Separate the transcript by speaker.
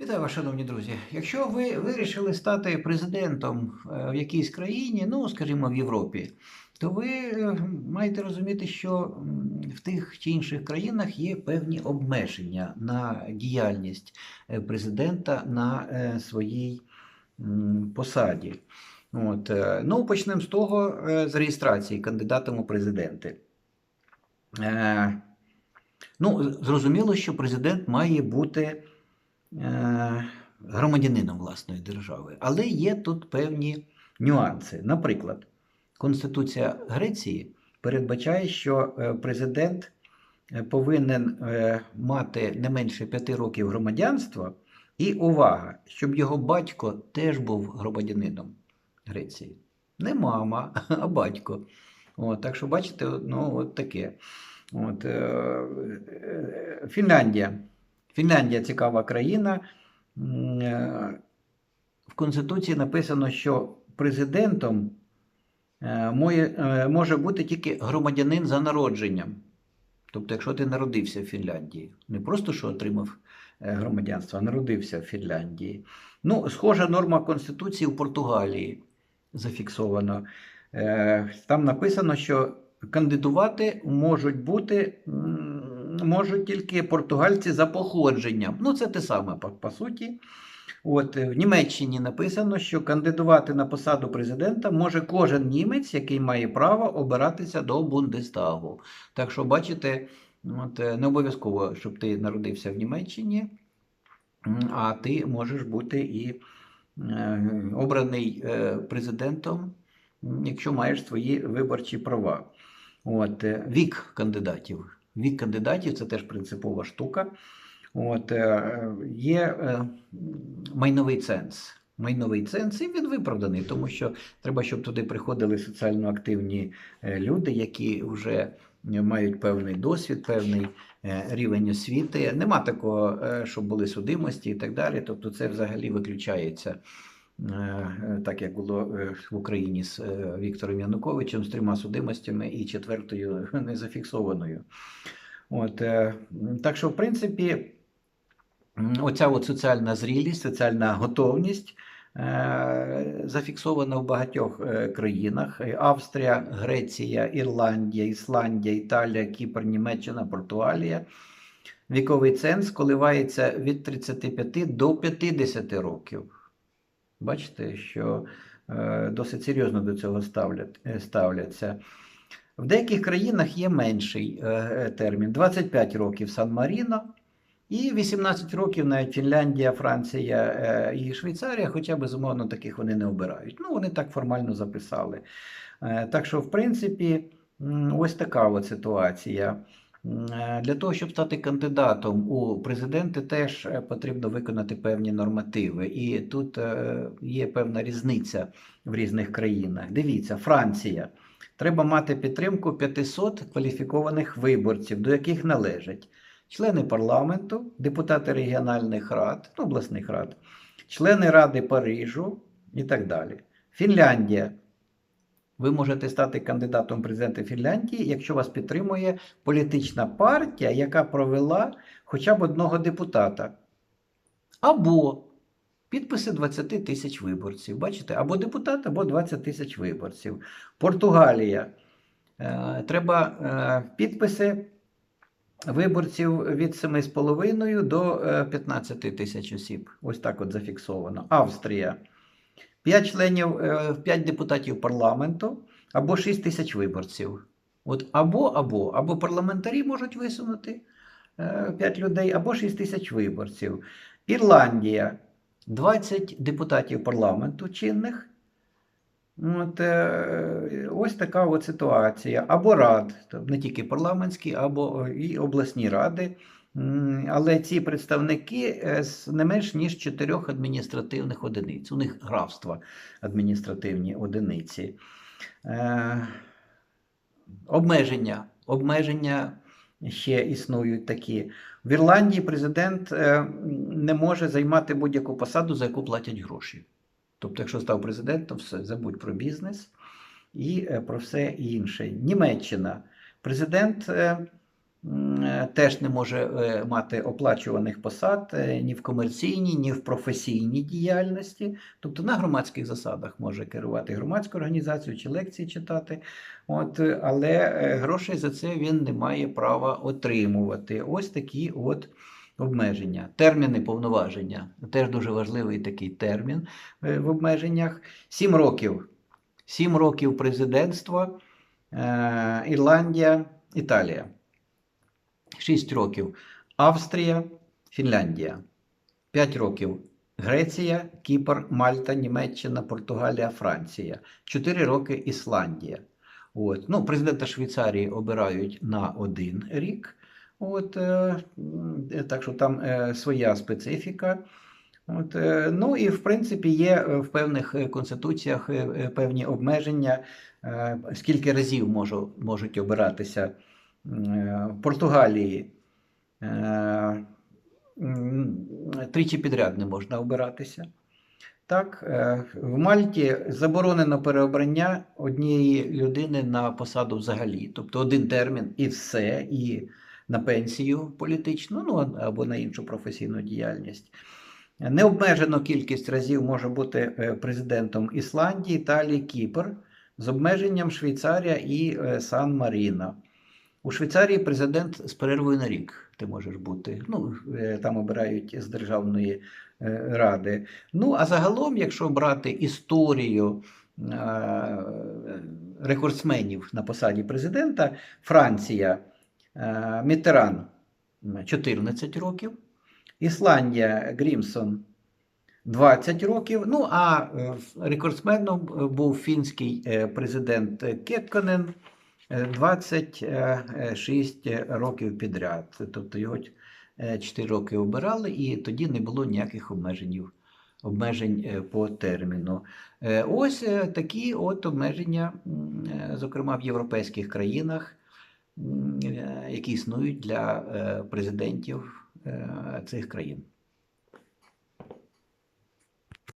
Speaker 1: Вітаю вас, шановні друзі. Якщо ви вирішили стати президентом е, в якійсь країні, ну, скажімо, в Європі, то ви е, маєте розуміти, що в тих чи інших країнах є певні обмеження на діяльність е, президента на своїй посаді. От, ну, почнемо з того, з реєстрації кандидатом у президенти. Ну, зрозуміло, що президент має бути громадянином власної держави. Але є тут певні нюанси. Наприклад, Конституція Греції передбачає, що е, президент е, повинен е, мати не менше п'яти років громадянства, і увага, щоб його батько теж був громадянином Греції. Не мама, а батько. От, так що, бачите, ну, от таке. От, е, е, Фінляндія. Фінляндія цікава країна. Е, В Конституції написано, що президентом е, е, може бути тільки громадянин за народженням. Тобто, якщо ти народився в Фінляндії, не просто що отримав громадянство, а народився в Фінляндії. Ну, схожа норма Конституції в Португалії зафіксовано. Там написано, що кандидувати можуть бути можуть тільки португальці за походженням. Ну, це те саме по, по суті. От е, в Німеччині написано, що кандидувати на посаду президента може кожен німець, який має право обиратися до Бундестагу. Так що, бачите, от, е, не обов'язково, щоб ти народився в Німеччині, а ти можеш бути і е, обраний е, президентом, якщо маєш свої виборчі права. От, е, вік кандидатів. Вік кандидатів це теж принципова штука. От, е, є е, майновий ценз. Майновий ценз, і він виправданий, тому що треба, щоб туди приходили соціально активні е, люди, які вже мають певний досвід, певний рівень освіти. Нема такого, щоб були судимості і так далі. Тобто це взагалі виключається. Е, Так як було е, в Україні з е, Віктором Януковичем з трьома судимостями і четвертою незафіксованою. От, так що, в принципі, оця от соціальна зрілість, соціальна готовність зафіксована в багатьох країнах: Австрія, Греція, Ірландія, Ісландія, Італія, Кіпр, Німеччина, Португалія. Віковий ценз коливається від 35 до 50 років. Бачите, що е, досить серйозно до цього е, ставляться. В деяких країнах є менший е, термін 25 років Сан-Маріно і 18 років навіть Фінляндія, Франція і Швейцарія, хоча безумовно таких вони не обирають. Ну, вони так формально записали. Так що, в принципі, ось така от ситуація. Е, Для того, щоб стати кандидатом у президенти, теж е, потрібно виконати певні нормативи. І тут е, є певна різниця в різних країнах. Дивіться, Франція. Треба мати підтримку 500 кваліфікованих виборців, до яких належать члени парламенту, депутати регіональних рад, ну, обласних рад, члени Ради Парижу і так далі. Фінляндія. Ви можете стати кандидатом в президенти Фінляндії, якщо вас підтримує політична партія, яка провела хоча б одного депутата. Або підписи 20 тисяч виборців. Бачите, або депутат, або 20 тисяч виборців. Португалія. Е, Треба е, підписи виборців від 7,5 до е, 15 тисяч осіб. Ось так от зафіксовано. Австрія. 5 членів, 5 депутатів парламенту або 6 тисяч виборців. От або, або, або парламентарі можуть висунути 5 людей, або 6 тисяч виборців. Ірландія 20 депутатів парламенту чинних. От, е, ось така от ситуація. Або рад, не тільки парламентські, або е, і обласні ради. Але ці представники е, з не менш ніж чотирьох адміністративних одиниць. У них графства адміністративні одиниці. Е, обмеження. Обмеження ще існують такі. В Ірландії президент е, не може займати будь-яку посаду, за яку платять гроші. Тобто, якщо став президентом, все, забудь про бізнес і про все інше. Німеччина. Президент теж не може е, мати оплачуваних посад е, ні в комерційній, ні в професійній діяльності. Тобто на громадських засадах може керувати громадську організацію чи лекції читати. От, е, але е, грошей за це він не має права отримувати. Ось такі от обмеження. Терміни повноваження. Теж дуже важливий такий термін е, в обмеженнях. Сім років. Сім років президентства. Е, Ірландія, Італія. 6 років Австрія, Фінляндія. 5 років Греція, Кіпр, Мальта, Німеччина, Португалія, Франція. 4 роки Ісландія. От. Ну, президента Швейцарії обирають на один рік. От, е, так що там е, своя специфіка. От, е, ну і в принципі є е, в певних е, конституціях е, певні обмеження, е, скільки разів можу, можуть обиратися Португалії е, тричі підряд не можна обиратися. Так, е, в Мальті заборонено переобрання однієї людини на посаду взагалі. Тобто один термін і все, і на пенсію політичну, ну або на іншу професійну діяльність. Необмежено кількість разів може бути е, президентом Ісландії, Італії, Кіпр з обмеженням Швейцарія і е, Сан-Маріно. У Швейцарії президент з перервою на рік ти можеш бути. Ну, е, там обирають з Державної е, ради. Ну, а загалом, якщо брати історію е, рекордсменів на посаді президента, Франція Мітеран 14 років, Ісландія Грімсон 20 років. Ну, а рекордсменом був фінський президент Кекконен. Е, 26 років підряд. Тобто його 4 роки обирали, і тоді не було ніяких обмежень, обмежень е, по терміну. Е, Ось е, такі от обмеження, е, зокрема в європейських країнах, е, які існують для е, президентів е, цих країн.